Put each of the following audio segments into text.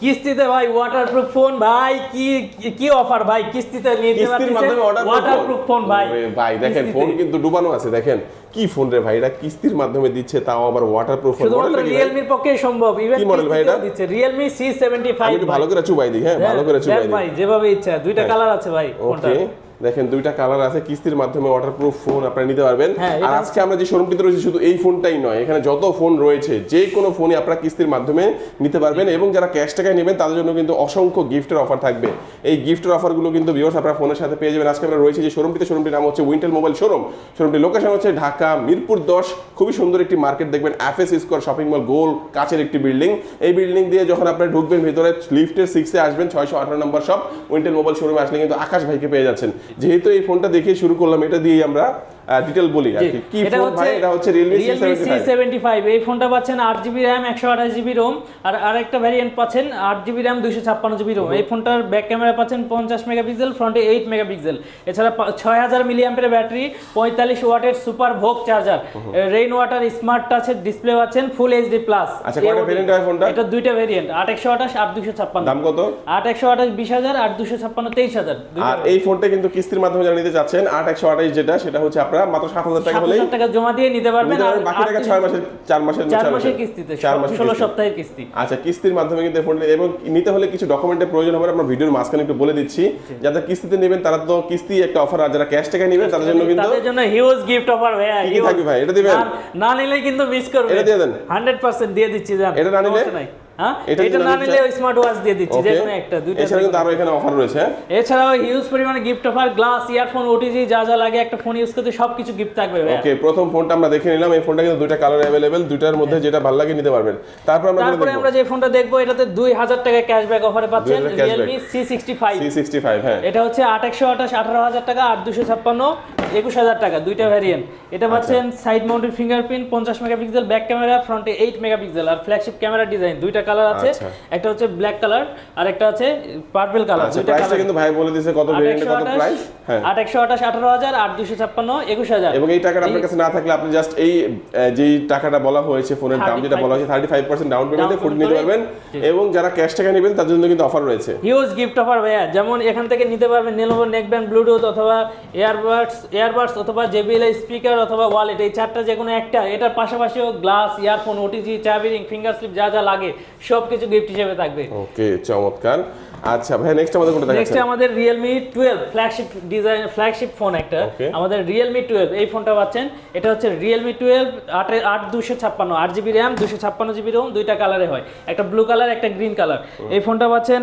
কিস্তিতে ভাই waterproof phone ভাই কি কি অফার ভাই? কিস্তিতে নিয়ে কিস্তির মাধ্যমে ওয়াটারপ্রুফ ফোন ভাই। ভাই দেখেন ফোন কিন্তু ডুবানো আছে দেখেন। কি ফোন রে ভাই এটা কিস্তির মাধ্যমে দিচ্ছে তাও আবার ওয়াটারপ্রুফ ফোন শুধুমাত্র রিয়েলমির পক্ষে সম্ভব। ইভেন কি মডেল ভাই এটা? দিচ্ছে। রিয়েলমি সি সেভেন্টি ফাইভ ভালো করে চুবাই দিই হ্যাঁ ভালো করে চুবাই দিই। ভাই যেভাবে ইচ্ছা দুইটা হ্যাঁ। কালার আছে ভাই ফোনটা দেখেন দুইটা কালার আছে কিস্তির মাধ্যমে ওয়াটারপ্রুফ ফোন আপনারা নিতে পারবেন। হ্যাঁ, আর আজকে আমরা যে শোরুমটিতে রয়েছে শুধু এই ফোনটাই নয় এখানে যত ফোন রয়েছে যে কোনো ফোনই আপনারা কিস্তির মাধ্যমে নিতে পারবেন এবং যারা ক্যাশ টাকায় নেবেন তাদের জন্য কিন্তু অসংখ্য গিফটের অফার থাকবে। এই গিফটের অফারগুলো কিন্তু ভিউয়ার্স আপনারা ফোনের সাথে পেয়ে যাবেন। আজকে আমরা রয়েছে যে শোরুমটিতে শোরুমটির নাম হচ্ছে উইন্টেল মোবাইল শোরুম শোরুমটির লোকেশন হচ্ছে ঢাকা মিরপুর দশ। খুবই সুন্দর একটি মার্কেট দেখবেন এফএস স্কোয়ার শপিং মল গোল কাছের একটি বিল্ডিং এই বিল্ডিং দিয়ে যখন আপনারা ঢুকবেন ভিতরে লিফটের সিক্সে আসবেন ছয়শো আঠারো নম্বর শপ উইন্টেল মোবাইল শোরুমে আসলে কিন্তু আকাশ ভাইকে পেয়ে যাচ্ছেন। যেহেতু এই ফোনটা দেখে শুরু করলাম এটা দিয়েই আমরা ডিটেল বলি আর কি। কি ফোন ভাই এটা হচ্ছে Realme C75 এই ফোনটা পাচ্ছেন আট জিবি র্যাম একশো আঠাশ জিবি রোম আর আরেকটা ভ্যারিয়েন্ট পাচ্ছেন আট জিবি র্যাম দুইশো ছাপ্পান্ন জিবি রোম এই ফোনটার ব্যাক ক্যামেরা পাচ্ছেন পঞ্চাশ মেগাপিক্সেল ফ্রন্টে এইট মেগাপিক্সেল এছাড়া ছয় হাজার ব্যাটারি পঁয়তাল্লিশ ওয়াটের super VOOC charger rain water smart টাচের display পাচ্ছেন ফুল এইচডি প্লাস আচ্ছা, কয়টা variant হয় ফোনটা? এটা দুইটা ভেরিয়েন্ট আট একশো আঠাশ আট দুশো ছাপ্পান্ন। দাম কত? আট একশো আঠাশ বিশ হাজার আট দুশো ছাপ্পান্ন তেইশ হাজার। আর এই ফোনটা কিন্তু কিস্তির মাধ্যমে যারা নিতে চাচ্ছেন আট একশো আঠাইশ যেটা সেটা হচ্ছে আপনারা মাত্র সাত হাজার টাকা হলেই টাকা জমা দিয়ে নিতে পারবেন আর বাকি টাকা ছয় মাসের চার মাসের চার মাসের। কিস্তিতে চার মাসের ষোলো সপ্তাহের কিস্তি আচ্ছা কিস্তির মাধ্যমে কিন্তু ফোন এবং নিতে হলে কিছু ডকুমেন্টের প্রয়োজন হবে আমরা ভিডিওর মাঝখানে একটু বলে দিচ্ছি যারা কিস্তিতে নেবেন তারা তো কিস্তি একটা অফার আর যারা ক্যাশ টাকায় নেবেন তাদের জন্য কিন্তু তাদের জন্য হিউজ গিফট অফার ভাইয়া কি থাকবে ভাই? এটা দিবেন? না- না নিলে কিন্তু মিস করবে এটা দিয়ে দেন। 100% দিয়ে দিচ্ছি জান এটা না নিলে? হ্যাঁ? এটা এটা না না নিলে স্মার্ট ওয়াচ দিয়ে দিচ্ছি যে কোনো একটা দুইটা এছাড়া কিন্তু আরও এখানে অফার রয়েছে। হ্যাঁ? এছাড়াও হিউজ পরিমাণে gift offer glass earphone OTG যা যা লাগে একটা ফোন ইউজ করতে সবকিছু গিফট থাকবে ওকে প্রথম ফোনটা আমরা দেখে নিলাম এই ফোনটা কিন্তু দুইটা কালার অ্যাভেলেবেল দুইটার মধ্যে যেটা ভালো লাগে নিতে পারবেন। তারপর আমরা তারপরে আমরা যে ফোনটা দেখব এটাতে টাকা ক্যাশব্যাক অফারে পাচ্ছেন 2000 cashback। Realme C sixty five sixty five হ্যাঁ। এটা হচ্ছে আট একশো আঠাশ আঠারো হাজার টাকা আট দুশো ছাপ্পান্ন একুশ হাজার টাকা দুইটা ভ্যারিয়েন্ট এটা পাচ্ছেন সাইড মাউন্টেড ফিঙ্গারপ্রিন্ট পঞ্চাশ মেগাপিক্সেল ব্যাক ক্যামেরা ফ্রন্টে এইট মেগাপিক্সেল আর ফ্ল্যাগশিপ ক্যামেরা ডিজাইন দুইটা কালার আছে আচ্ছা। একটা হচ্ছে ব্ল্যাক কালার আর একটা আছে পার্পল কালার দুইটা কালার কিন্তু ভাই বলে দিয়েছে কত ভেরিয়েন্টে কত প্রাইস হ্যাঁ। আট একশো আঠাশ আঠারো হাজার আট দুশো ছাপ্পান্ন একুশ হাজার। এবং এই টাকাটা আপনার কাছে না থাকলে আপনি জাস্ট এই যেই টাকাটা বলা হয়েছে ফোনের দাম যেটা বলা হয়েছে থার্টি ফাইভ পার্সেন্ট ডাউন পেমেন্টে ফোন নিতে পারবেন। এবং যারা ক্যাশ টাকা নেবেন তার জন্য কিন্তু অফার রয়েছে। হিউজ গিফট অফার ভাইয়া। যেমন এখান থেকে নিতে পারবেন নেনোভো নেকব্যান্ড ব্লুটুথ অথবা এয়ারবাডস এয়ারবাডস অথবা জেবিএল স্পিকার অথবা ওয়ালেট এই চারটা যে কোনো একটা এটার পাশাপাশিও গ্লাস ইয়ারফোন ওটিজি চাবি রিং ফিঙ্গার স্লিপ যা যা লাগে সব কিছু গিফট হিসেবে থাকবে। ওকে চমৎকার। আচ্ছা ভাই নেক্সট আমাদের কোনটা দেখাচ্ছেন? নেক্সট আমাদের Realme 12 flagship design flagship phone একটা। আমাদের Realme 12 এই ফোনটা পাচ্ছেন। এটা হচ্ছে Realme 12 8 8256 8GB RAM 256GB ROM দুইটা কালারে হয়। একটা ব্লু কালার একটা গ্রিন কালার এই ফোনটা পাচ্ছেন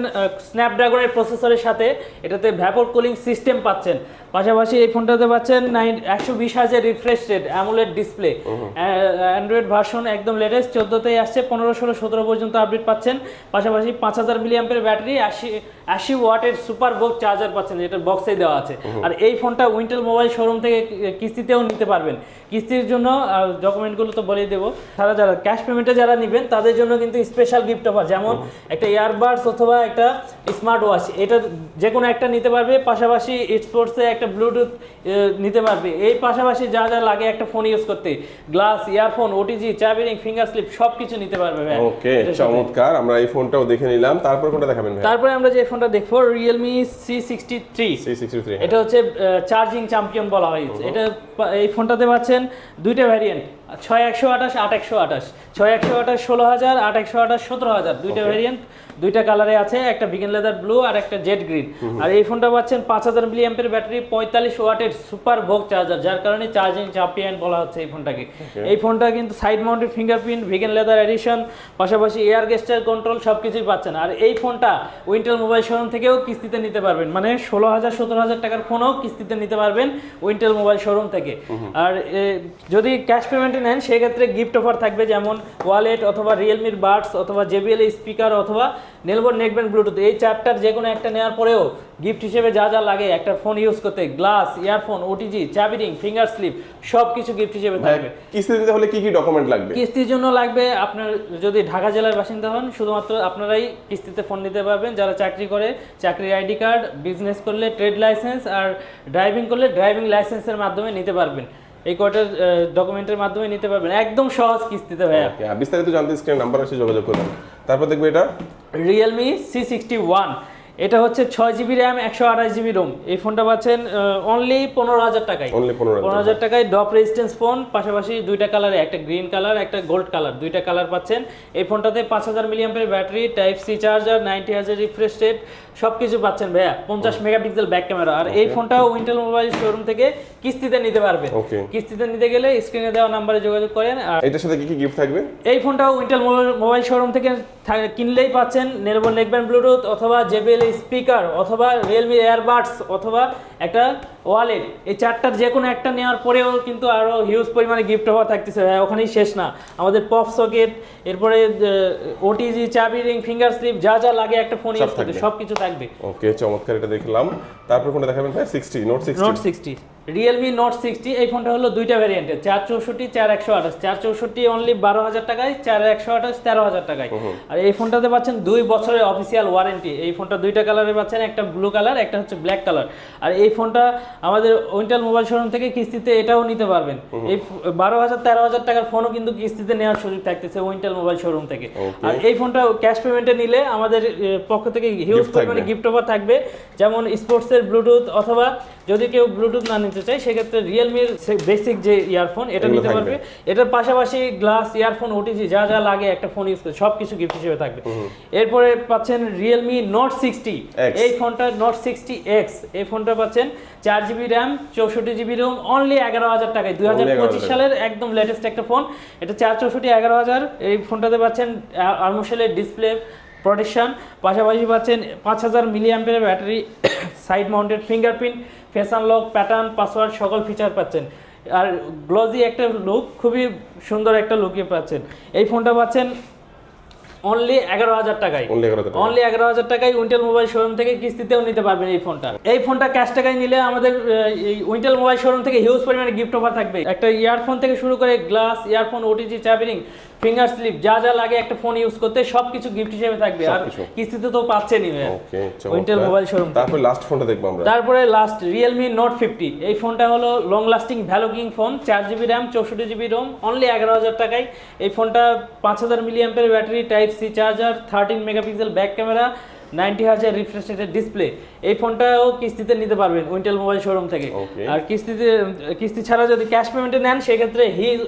স্ন্যাপড্রাগনের প্রসেসরের সাথে। এটাতে ভ্যাপর কুলিং সিস্টেম পাচ্ছেন। পাশাপাশি এই ফোনটাতে পাচ্ছেন 120 হাজার refresh rate AMOLED display Android version একদম লেটেস্ট 14 তে আসছে 15 16 17 পর্যন্ত আপডেট পাচ্ছেন। পাশাপাশি 5000 mAh ব্যাটারি 80 আছে আশি ওয়াটের সুপার বক্স চার্জার পাচ্ছেন যেটা বক্সেই দেওয়া আছে। আর এই ফোনটা উইন্টেল মোবাইল শোরুম থেকে কিস্তিতেও নিতে পারবেন। কিস্তির জন্য ডকুমেন্টগুলো তো বলেই দেবো। তারা যারা ক্যাশ পেমেন্টে যারা নেবেন তাদের জন্য কিন্তু স্পেশাল গিফট অফার যেমন একটা ইয়ারবাডস অথবা একটা স্মার্ট ওয়াচ এটা যে কোনো একটা নিতে পারবে পাশাপাশি স্পোর্টসে একটা ব্লুটুথ নিতে পারবে। এই পাশাপাশি যা যা লাগে একটা ফোন ইউজ করতে। গ্লাস ইয়ারফোন ওটিজি চাবিরিং ফিঙ্গার স্লিপ সব কিছু নিতে পারবে ওকে চমৎকার। আমরা এই ফোনটাও দেখে নিলাম। তারপর কোনটা দেখাবেন ভাই? তারপরে আমরা যে ফোনটা দেখব Realme C sixty three three এটা হচ্ছে চার্জিং চ্যাম্পিয়ন বলা হয়। এটা এই ফোনটাতে পাচ্ছেন দুইটা ভ্যারিয়েন্ট ছয় একশো আঠাশ আট একশো আঠাশ। ছয় একশো আঠাশ ষোলো হাজার আট একশো আঠাশ সতেরো হাজার। দুইটা Okay. ভ্যারিয়েন্ট দুইটা কালারে আছে একটা বিগেন লেদার ব্লু আর একটা জেড গ্রিন আর এই ফোনটা পাচ্ছেন পাঁচ হাজার মিলি অ্যাম্পের ব্যাটারি পঁয়তাল্লিশ ওয়াটের সুপার ভোগ চার্জার যার কারণে চার্জিং চ্যাম্পিয়ন বলা হচ্ছে এই ফোনটাকে এই ফোনটা কিন্তু side mounted fingerprint vegan leather edition পাশাপাশি এয়ার গেস্টার কন্ট্রোল সব কিছুই পাচ্ছেন। আর এই ফোনটা উইন্টেল মোবাইল শোরুম থেকেও কিস্তিতে নিতে পারবেন। মানে ষোলো হাজার সতেরো হাজার টাকার ফোনও কিস্তিতে নিতে পারবেন উইন্টেল মোবাইল শোরুম থেকে। আর যদি ক্যাশ পেমেন্টে নেন সেক্ষেত্রে গিফট অফার থাকবে যেমন ওয়ালেট অথবা রিয়েলমির বাডস অথবা জেবিএল স্পিকার অথবা নেলবোর নেকব্যান্ড ব্লুটুথ এই চারটার যে কোনো একটা নেওয়ার পরেও গিফট হিসেবে যা যা লাগে একটা ফোন ইউজ করতে গ্লাস ইয়ারফোন ওটিজি চাবিরিং ফিঙ্গার স্লিপ সব কিছু গিফট হিসেবে থাকবে। কিস্তি দিতে হলে কি কি ডকুমেন্ট লাগবে? কিস্তির জন্য লাগবে আপনার যদি ঢাকা জেলার বাসিন্দা হন শুধুমাত্র আপনারাই কিস্তিতে ফোন নিতে পারবেন। যারা চাকরি করে চাকরির আইডি কার্ড বিজনেস করলে ট্রেড লাইসেন্স আর ড্রাইভিং করলে ড্রাইভিং লাইসেন্সের মাধ্যমে নিতে পারবেন। এই কয়টার ডকুমেন্টের মাধ্যমে নিতে পারবেন। একদম সহজ কিস্তিতে ভাইয়া। বিস্তারিত জানতে স্ক্রিন নাম্বার আছে যোগাযোগ করবেন তারপর দেখবে এটা। রিয়েলমি সি সিক্সটি ওয়ান এটা হচ্ছে ছয় জিবি র্যাম একশো আঠাশ জিবি রোম এই ফোনটা পাচ্ছেন অনলি পনেরো হাজার টাকায়। পনেরো হাজার টাকায়। ডপ রেজিস্ট্যান্স ফোন পাশাপাশি দুইটা কালারে একটা গ্রিন কালার একটা গোল্ড কালার দুইটা কালার পাচ্ছেন। এই ফোনটাতে পাঁচ হাজার মিলিয়ামের battery type C charger ninety হাজার রিফ্রেশ রেট সব কিছু পাচ্ছেন ভাইয়া পঞ্চাশ মেগাপিক্সেল ব্যাক ক্যামেরা আর এই ফোনটাও উইন্টেল মোবাইল শোরুম থেকে কিস্তিতে নিতে পারবেন। কিস্তিতে নিতে গেলে স্ক্রিনে দেওয়া নাম্বারে যোগাযোগ করেন আর এটার সাথে কি কি গিফট থাকবে? এই ফোনটাও উইন্টেল মোবাইল শোরুম থেকে কিনলেই পাচ্ছেন নেরবো নেকব্যান্ড ব্লুটুথ অথবা জেবিএল স্পিকার অথবা রিয়েলমি এয়ারবাডস অথবা একটা ওয়ালেট এই চারটার যে কোনো একটা নেওয়ার পরেও কিন্তু আরও হিউজ পরিমাণে গিফট হওয়া থাকতেছে। হ্যাঁ ওখানেই শেষ না। আমাদের পপ সকেট এরপরে ওটিজি চাবি রিং ফিঙ্গার স্লিপ যা যা লাগে একটা ফোন ইউজ করতে। সব কিছু থাকবে। ওকে চমৎকার এটা দেখলাম। তারপর ফোনটা দেখাবেন ভাই? Sixty Note sixty Note sixty Realme Note sixty এই ফোনটা হলো দুইটা ভ্যারিয়েন্টের চার চৌষট্টি চার একশো আঠাশ। চার চৌষট্টি অনলি বারো হাজার টাকায় চার একশো আঠাশ তেরো হাজার টাকায়। আর এই ফোনটাতে পাচ্ছেন দুই বছরের অফিসিয়াল ওয়ারেন্টি এই ফোনটা দুইটা কালারে পাচ্ছেন একটা ব্লু কালার একটা হচ্ছে ব্ল্যাক কালার আর এই ফোনটা আমাদের উইন্টাল মোবাইল শোরুম থেকে কিস্তিতে এটাও নিতে পারবেন। এই বারো হাজার তেরো হাজার টাকার ফোনও কিন্তু কিস্তিতে নেওয়ার সুযোগ থাকতেছে উইন্টাল মোবাইল শোরুম থেকে। আর এই ফোনটা ক্যাশ পেমেন্টে নিলে আমাদের পক্ষ থেকে হিউজ পরিমাণে গিফট অফার থাকবে। যেমন স্পোর্টসের ব্লুটুথ অথবা যদি কেউ ব্লুটুথ না নিতে চায় সেক্ষেত্রে রিয়েলমির বেসিক যে ইয়ারফোন এটা নিতে পারবে। এটার পাশাপাশি গ্লাস ইয়ারফোন ওটিজি যা যা লাগে একটা ফোন ইউজ করে সব কিছু গিফট হিসেবে থাকবে। এরপরে পাচ্ছেন রিয়েলমি নোট সিক্সটি এই ফোনটা নোট সিক্সটি এক্স এই ফোনটা পাচ্ছেন চার জিবি র্যাম চৌষট্টি জিবি রোম অনলি এগারো হাজার টাকায়। দুই হাজার পঁচিশ সালের একদম লেটেস্ট একটা ফোন এটা চার চৌষট্টি এগারো হাজার। এই ফোনটাতে পাচ্ছেন আর্মোশেলের ডিসপ্লে প্রোটেকশন পাশাপাশি পাচ্ছেন পাঁচ হাজার মিলি অ্যাম্পের battery side mounted fingerprint face unlock pattern password সকল ফিচার পাচ্ছেন। আর গ্লজি একটা লুক খুবই সুন্দর একটা লুকই পাচ্ছেন। এই ফোনটা পাচ্ছেন অনলি এগারো হাজার টাকায়। অনলি এগারো হাজার টাকায়। উইন্টেল মোবাইল শোরুম থেকে কিস্তিতেও নিতে পারবেন এই ফোনটা এই ফোনটা ক্যাশ টাকায় নিলে আমাদের এই উইন্টেল মোবাইল শোরুম থেকে হিউজ পরিমাণে গিফট অফার থাকবে। একটা ইয়ারফোন থেকে শুরু করে গ্লাস ইয়ারফোন ওটিজি চাবিরিং ফিঙ্গার স্লিপ যা যা লাগে একটা ফোন ইউজ করতে সব কিছু গিফট হিসেবে থাকবে। আর কিস্তিতে তো পাচ্ছেনই উইন্টেল মোবাইল শোরুম তারপর লাস্ট ফোনটা দেখব আমরা। তারপরে লাস্ট রিয়েলমি নোট ফিফটি এই ফোনটা হলো long lasting value king phone চার জিবি র্যাম চৌষট্টি জিবি রোম অনলি এগারো হাজার টাকায়। এই ফোনটা পাঁচ হাজার মিলিয়াম্পের battery type C charger thirteen megapixel back camera ninety হাজার রিফ্রেশ রেটের ডিসপ্লে এই ফোনটাও কিস্তিতে নিতে পারবেন উইন্টেল মোবাইল শোরুম থেকে। আর কিস্তিতে কিস্তি ছাড়া যদি ক্যাশ পেমেন্টে নেন সেক্ষেত্রে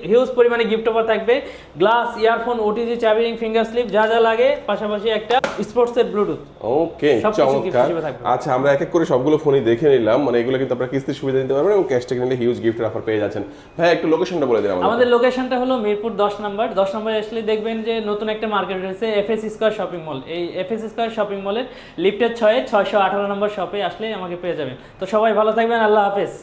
হিউজ পরিমাণে গিফট অফার থাকবে। গ্লাস ইয়ারফোন ওটিজি চাবিরিং ফিঙ্গার স্লিপ যা যা লাগে পাশাপাশি একটা স্পোর্টসের ব্লুটুথ ওকে চমৎকার। আচ্ছা আমরা এক এক করে সবগুলো ফোনই দেখে নিলাম। মানে এগুলো কিন্তু আপনারা কিস্তির সুবিধা নিতে পারবেন এবং ক্যাশ টাকা নিলে হিউজ গিফট অফার পেয়ে যাচ্ছেন। ভাই একটু লোকেশনটা বলে দিন আমাদের লোকেশনটা হলো মিরপুর দশ নম্বর। দশ নম্বরে আসলে দেখবেন যে নতুন একটা মার্কেট রয়েছে এফএস স্কোয়ার শপিং মল এই এফএস স্কোয়ার শপিং মলের লিফটের ছয়ে ছয়শো আঠারো নম্বর শপে আসলে আমাকে পেয়ে যাবেন। তো সবাই ভালো থাকবেন, আল্লাহ হাফেজ।